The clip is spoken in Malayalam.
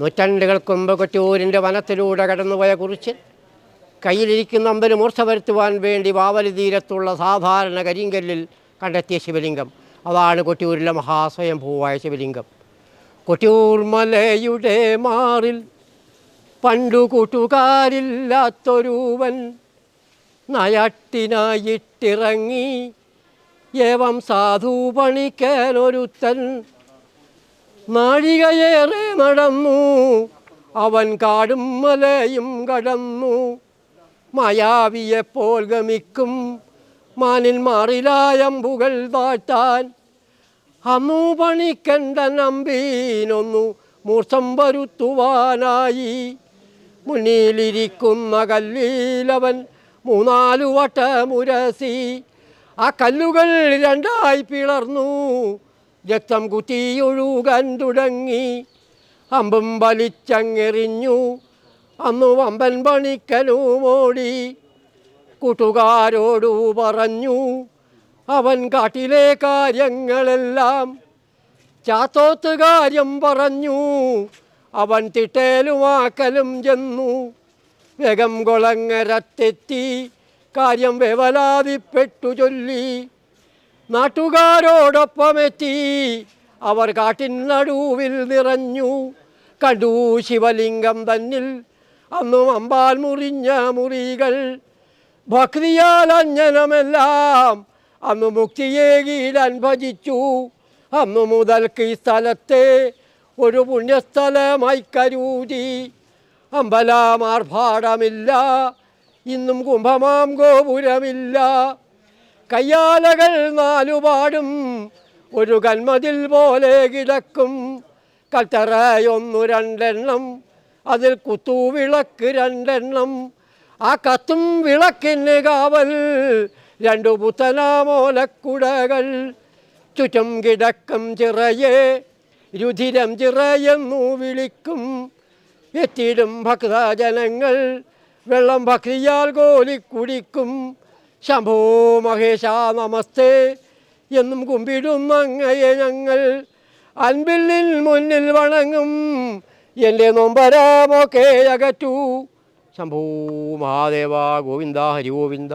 നൂറ്റാണ്ടുകൾക്ക് മുമ്പ് കൊറ്റൂരിന്റെ വനത്തിലൂടെ കടന്നുപോയ കുറിച്ച് കയ്യിലിരിക്കുന്ന അമ്പൽ മൂർച്ച വരുത്തുവാൻ വേണ്ടി വാവലി തീരത്തുള്ള സാധാരണ കരിങ്കല്ലിൽ കണ്ടെത്തിയ ശിവലിംഗം. അതാണ് കൊട്ടിയൂരിലെ മഹാസ്വയംഭൂവായ ശിവലിംഗം. കൊട്ടിയൂർ മലയുടെ മാറിൽ പണ്ടു കൂട്ടുകാരില്ലാത്തൊരുവൻ നയാട്ടിനായിട്ടിറങ്ങി. ഏവം സാധു പണിക്കാനൊരുത്തൻ നാഴികയേറെ നടന്നു. അവൻ കാടും മലയും കടന്നു. മായാവിയെപ്പോൾ ഗമിക്കും. മാനിൽ മാറിലായമ്പുകൾ താഴ്ത്താൻ അന്നു പണിക്കണ്ട നമ്പീനൊന്നു മൂർച്ചം വരുത്തുവാനായി. മുന്നിലിരിക്കുന്ന കല്ലിലവൻ മൂന്നാലു വട്ടമുരസി. ആ കല്ലുകൾ രണ്ടായി പിളർന്നു. രക്തം കുത്തിയൊഴുകാൻ തുടങ്ങി. അമ്പും വലിച്ചങ്ങെറിഞ്ഞു. അന്നു വമ്പൻ പണിക്കനുമോടി. കൂട്ടുകാരോടു പറഞ്ഞു അവൻ കാട്ടിലെ കാര്യങ്ങളെല്ലാം ചാത്തോത്ത് കാര്യം പറഞ്ഞു. അവൻ തിട്ടേലുമാക്കലും ചെന്നു. വേഗം കൊളങ്ങരത്തെത്തി കാര്യം വേവലാതിപ്പെട്ടു ചൊല്ലി. നാട്ടുകാരോടൊപ്പമെത്തി. അവർ കാട്ടിൻ നടുവിൽ നിറഞ്ഞു. കണ്ടു ശിവലിംഗം തന്നിൽ. അന്നും അമ്പാൽ മുറിഞ്ഞ മുറികൾ. ഭക്തിയാൽ അഞ്ജനമെല്ലാം. അന്ന് മുക്തിയേകിടാൻ ഭജിച്ചു. അന്നു മുതൽക്ക് ഈ സ്ഥലത്തെ ഒരു പുണ്യസ്ഥലമായി കരുതി. അമ്പലമാർഭാടമില്ല ഇന്നും കുംഭമാം ഗോപുരമില്ല. കയ്യാലകൾ നാലുപാടും ഒരു കന്മതിൽ പോലെ കിടക്കും. കത്തറയൊന്നു രണ്ടെണ്ണം അതിൽ കുത്തുവിളക്ക് രണ്ടെണ്ണം. ആ കത്തും വിളക്കിന് കാവൽ രണ്ടു പുത്തനാമോലക്കുടകൾ. ചുറ്റും കിടക്കും ചിറയെ രുധിരം ചിറയെന്നു വിളിക്കും. എത്തിയിടും ഭക്തജനങ്ങൾ വെള്ളം ഭക്തിയാൽ കോലി കുടിക്കും ശംഭോ മഹേശ നമസ്തേ. എന്നും കുമ്പിടുന്നങ്ങയെ ഞങ്ങൾ. അൻപില്ലിൽ മുന്നിൽ വണങ്ങും. എന്റെ നൊമ്പരാമൊക്കെ അകറ്റൂ. ശംഭൂ മഹാദേവ ഗോവിന്ദ ഹരി ഗോവിന്ദ.